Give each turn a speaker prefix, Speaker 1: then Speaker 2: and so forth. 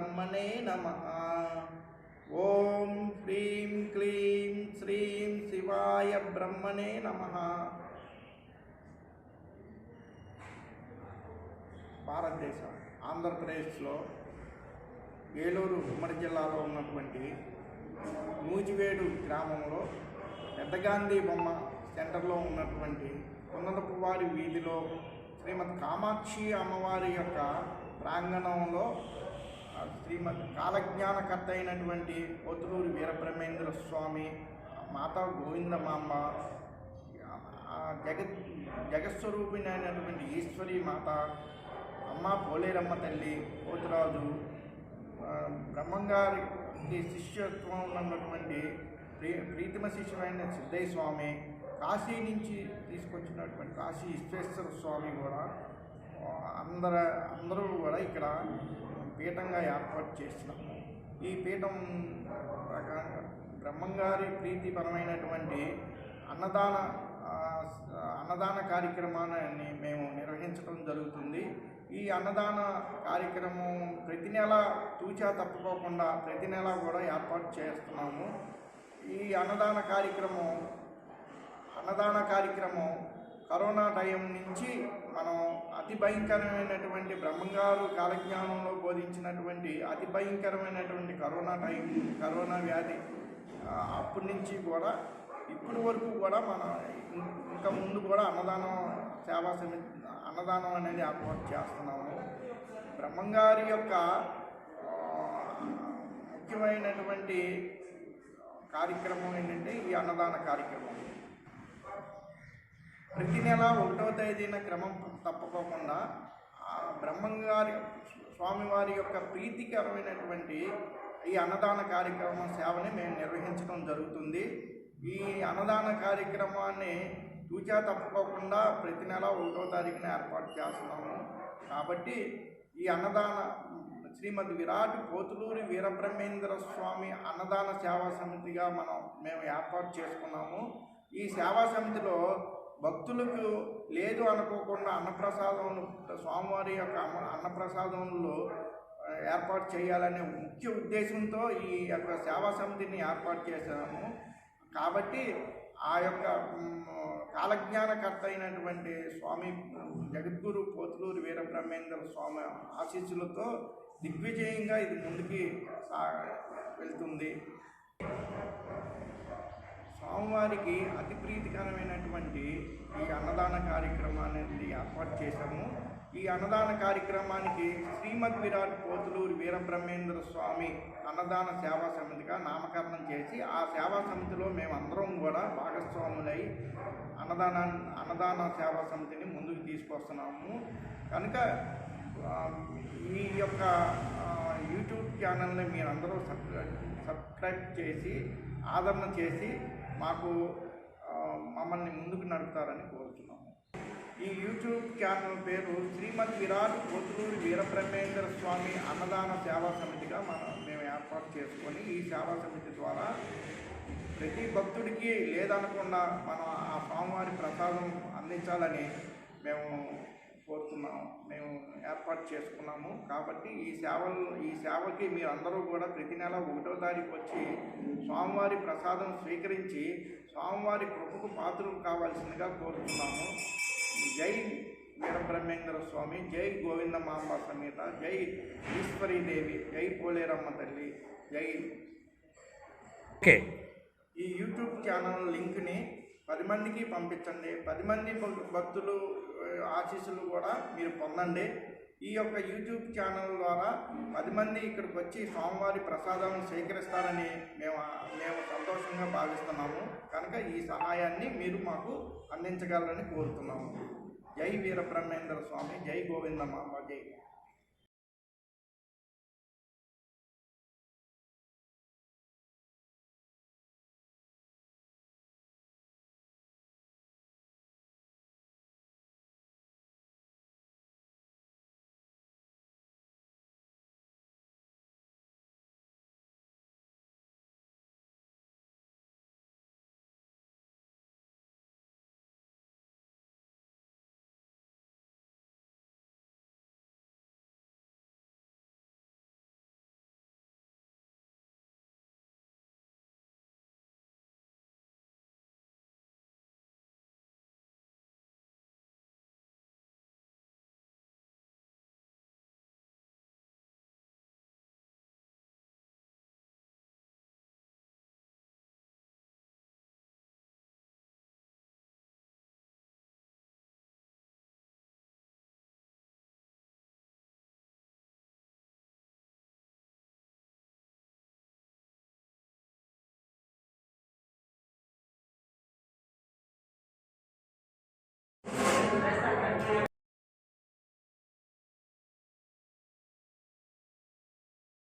Speaker 1: బ్రహ్మణే నమ ఓం హ్రీం క్లీం శ్రీం శివాయ బ్రహ్మణే నమ భారతదేశం ఆంధ్రప్రదేశ్లో ఏలూరు ఉమ్మడి జిల్లాలో ఉన్నటువంటి నూజివేడు గ్రామంలో పెద్ద గాంధీ బొమ్మ సెంటర్లో ఉన్నటువంటి కొందనపువారి వీధిలో శ్రీమద్ కామాక్షి అమ్మవారి యొక్క ప్రాంగణంలో శ్రీమద్ కాలజ్ఞానకర్త అయినటువంటి పోతులూరి వీరబ్రహ్మేంద్ర స్వామి మాతా గోవిందమాంబ జగత్ జగస్వరూపిణి అయినటువంటి ఈశ్వరి మాత అమ్మ పోలేరమ్మ తల్లి పోతురాజు బ్రహ్మంగారికి శిష్యత్వం ఉన్నటువంటి ప్రీ ప్రీతిమ శిష్యుడైన సిద్ధయ్య స్వామి కాశీ నుంచి తీసుకొచ్చినటువంటి కాశీ విశ్వేశ్వర స్వామి కూడా అందర అందరూ కూడా ఇక్కడ పీఠంగా ఏర్పాటు చేస్తున్నాము ఈ పీఠం బ్రహ్మంగారి ప్రీతిపరమైనటువంటి అన్నదాన అన్నదాన కార్యక్రమాన్ని మేము నిర్వహించడం జరుగుతుంది. ఈ అన్నదాన కార్యక్రమం ప్రతి నెల తూచా తప్పుకోకుండా ప్రతి నెల కూడా ఏర్పాటు చేస్తున్నాము. ఈ అన్నదాన కార్యక్రమం అన్నదాన కార్యక్రమం కరోనా టైం నుంచి మనం అతి భయంకరమైనటువంటి బ్రహ్మంగారు కాలజ్ఞానంలో బోధించినటువంటి అతి భయంకరమైనటువంటి కరోనా టైం కరోనా వ్యాధి అప్పటి నుంచి కూడా ఇప్పటి వరకు కూడా మన ఇంకా ముందు కూడా అన్నదానం సేవా సమితి అన్నదానం అనేది ఏర్పాటు చేస్తున్నాము. బ్రహ్మంగారి యొక్క ముఖ్యమైనటువంటి కార్యక్రమం ఏంటంటే ఈ అన్నదాన కార్యక్రమం. ప్రతి నెల ఒకటో తేదీన క్రమం తప్పకోకుండా ఆ బ్రహ్మంగారి స్వామివారి యొక్క ప్రీతికరమైనటువంటి ఈ అన్నదాన కార్యక్రమం సేవని మేము నిర్వహించడం జరుగుతుంది. ఈ అన్నదాన కార్యక్రమాన్ని తూచా తప్పుకోకుండా ప్రతి నెల ఒకటో తారీఖున ఏర్పాటు చేస్తున్నాము. కాబట్టి ఈ అన్నదాన శ్రీమద్ విరాట్ పోతులూరి వీరబ్రహ్మేంద్ర స్వామి అన్నదాన సేవా సమితిగా మనం మేము ఏర్పాటు చేసుకున్నాము. ఈ సేవా సమితిలో భక్తులకు లేదు అనుకోకుండా అన్నప్రసాదం స్వామివారి యొక్క అన్నప్రసాదంలో ఏర్పాటు చేయాలనే ముఖ్య ఉద్దేశంతో ఈ యొక్క సేవా సమితిని ఏర్పాటు చేశాము. కాబట్టి ఆ యొక్క కాలజ్ఞానకర్త అయినటువంటి స్వామి జగద్గురు పోతులూరు వీరబ్రహ్మేంద్ర స్వామి ఆశీస్సులతో దిగ్విజయంగా ఇది ముందుకి సా వెళ్తుంది. స్వామివారికి అతి ప్రీతికరమైనటువంటి ఈ అన్నదాన కార్యక్రమాన్ని ఏర్పాటు చేశాము. ఈ అన్నదాన కార్యక్రమానికి శ్రీమద్ విరాట్ పోతులూరి వీరబ్రహ్మేంద్ర స్వామి అన్నదాన సేవా సమితిగా నామకరణం చేసి ఆ సేవా సమితిలో మేమందరం కూడా భాగస్వాములై అన్నదాన అన్నదాన సేవా సమితిని ముందుకు తీసుకొస్తున్నాము. కనుక మీ ఈ యొక్క యూట్యూబ్ ఛానల్ని మీరందరూ సబ్స్క్రైబ్ సబ్స్క్రైబ్ చేసి ఆదరణ చేసి మాకు మమ్మల్ని ముందుకు నడుపుతారని కోరుతున్నాము. ఈ యూట్యూబ్ ఛానల్ పేరు శ్రీమద్ విరాట్ కొత్తూరు వీరబ్రహ్మేంద్ర స్వామి అన్నదాన సేవా సమితిగా మనం మేము ఏర్పాటు చేసుకొని ఈ సేవా సమితి ద్వారా ప్రతి భక్తుడికి లేదనకుండా మనం ఆ స్వామివారి ప్రసాదం అందించాలని మేము కోరుతున్నాము. మేము ఏర్పాటు చేసుకున్నాము. కాబట్టి ఈ సేవలు ఈ సేవకి మీరందరూ కూడా ప్రతి నెల ఒకటో తారీఖు వచ్చి స్వామివారి ప్రసాదం స్వీకరించి స్వామివారి కృపకు పాత్రలు కావాల్సిందిగా కోరుతున్నాము. జై వీరబ్రహ్మేంద్ర స్వామి జై గోవిందమాంబ సమేత జై ఈశ్వరీదేవి జై పోలేరమ్మ తల్లి జై.
Speaker 2: ఓకే.
Speaker 1: ఈ యూట్యూబ్ ఛానల్ లింక్ని పది మందికి పంపించండి. పది మంది భక్తులు ఆశీస్సులు కూడా మీరు పొందండి. ఈ యొక్క యూట్యూబ్ ఛానల్ ద్వారా పది మంది ఇక్కడికి వచ్చి స్వామివారి ప్రసాదాలను స్వీకరిస్తారని మేము మేము సంతోషంగా భావిస్తున్నాము. కనుక ఈ సహాయాన్ని మీరు మాకు అందించగలరని కోరుతున్నాము. జై వీరబ్రహ్మేంద్ర స్వామి జై గోవిందమ్మ జై.